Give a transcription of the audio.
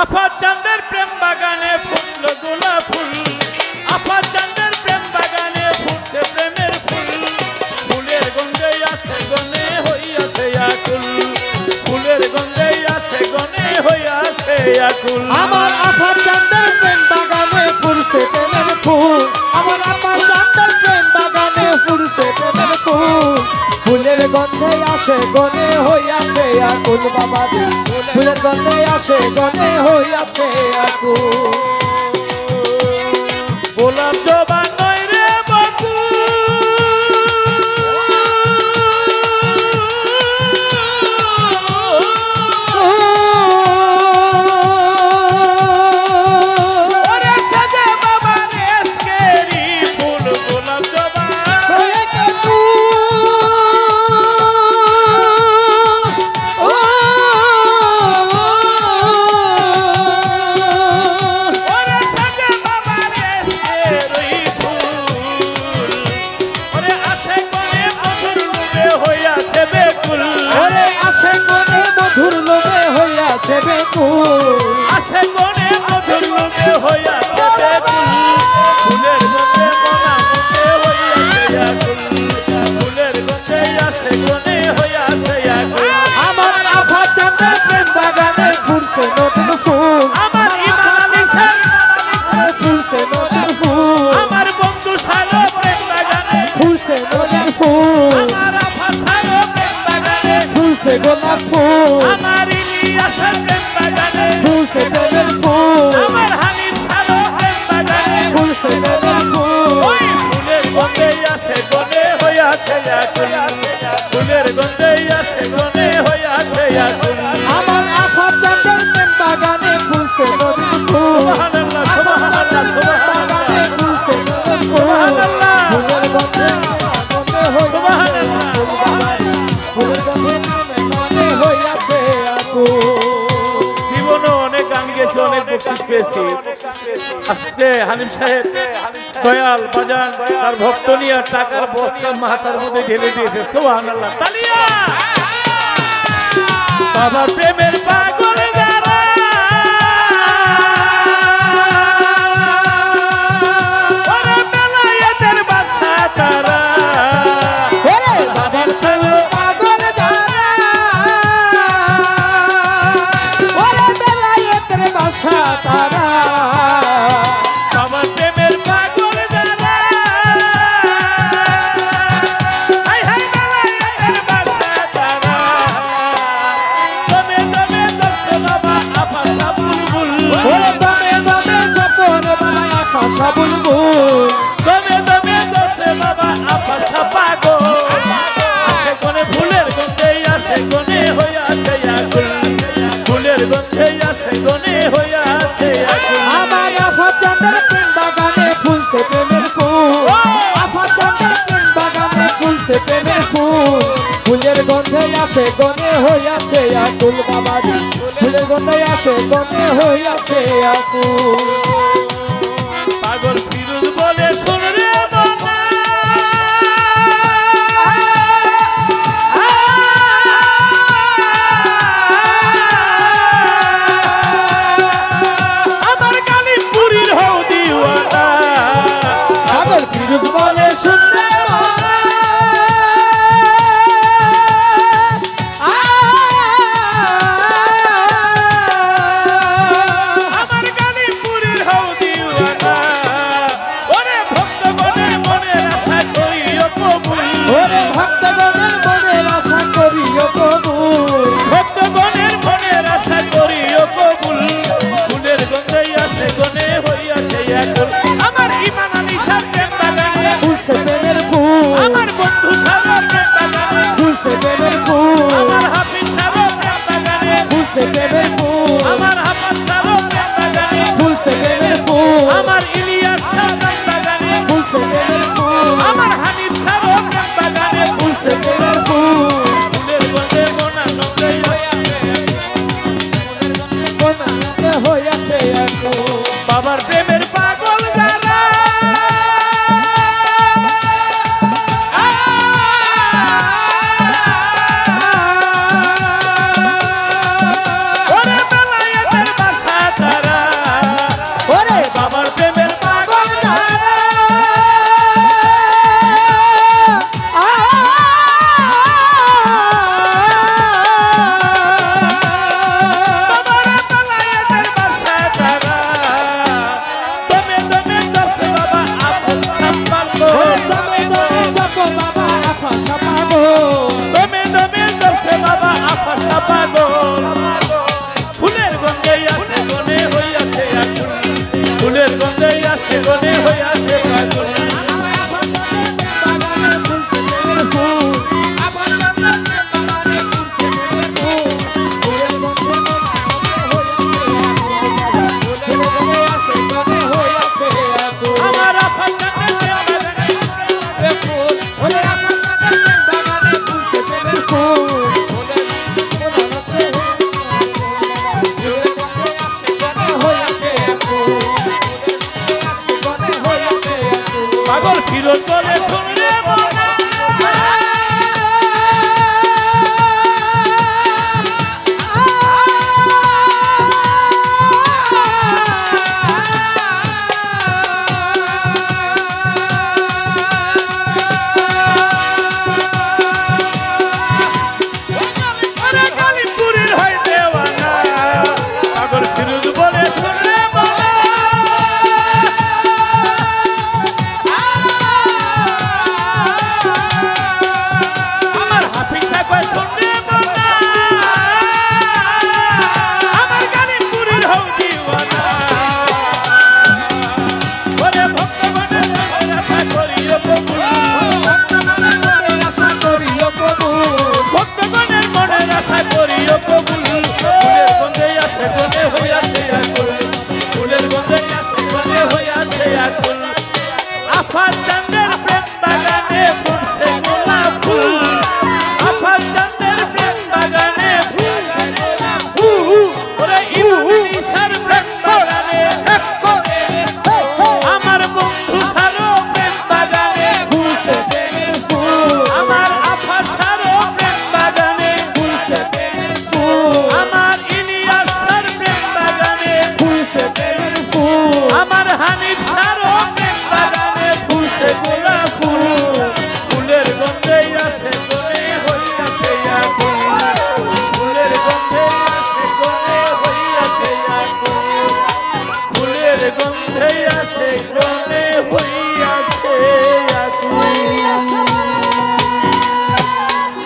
আফা চান্দের প্রেম বাগানে ফুটল গোলাপ ফুল। আফা বাগানে ফুটছে প্রেমের ফুল। ফুলের গন্ধে আসে গনে হইয়াছে আকুল। ফুলের গন্ধে আসে গনে হইয়াছে আকুল। আমার আফা চান্দের প্রেম বাগানে ফুটছে প্রেমের ফুল। আমার আফা চান্দের প্রেম বাগানে ফুটছে প্রেমের ফুল। ফুলের গন্ধে আসে গনে হইয়াছে আর কোন বাবা ফুলের গন্ধে আসে গন্ধে হইয়াছে আকুল গোলাপ আছে বেকু আছে কোনে মধুর লোকে হইয়াছে বেকু Yeah. অনেক বকশিস পেয়েছি। আজকে হানিম সাহেব দয়াল বাজান, তার ভক্ত নিয়ে টাকার বস্তা মাথার মধ্যে ঢেলে দিয়েছে। সোহান আল্লাহ বাবা, প্রেমের আমার আফা চাঁদের প্রেম বাগানে ফুলছে প্রেমের ফুল। আফা চাঁদের প্রেম বাগানে ফুলছে প্রেমের ফুল। ফুলের গন্ধে আসে গনে হইয়াছে আকুল বাবাজি। ফুলের গন্ধে আসে গনে হইয়াছে আকুল।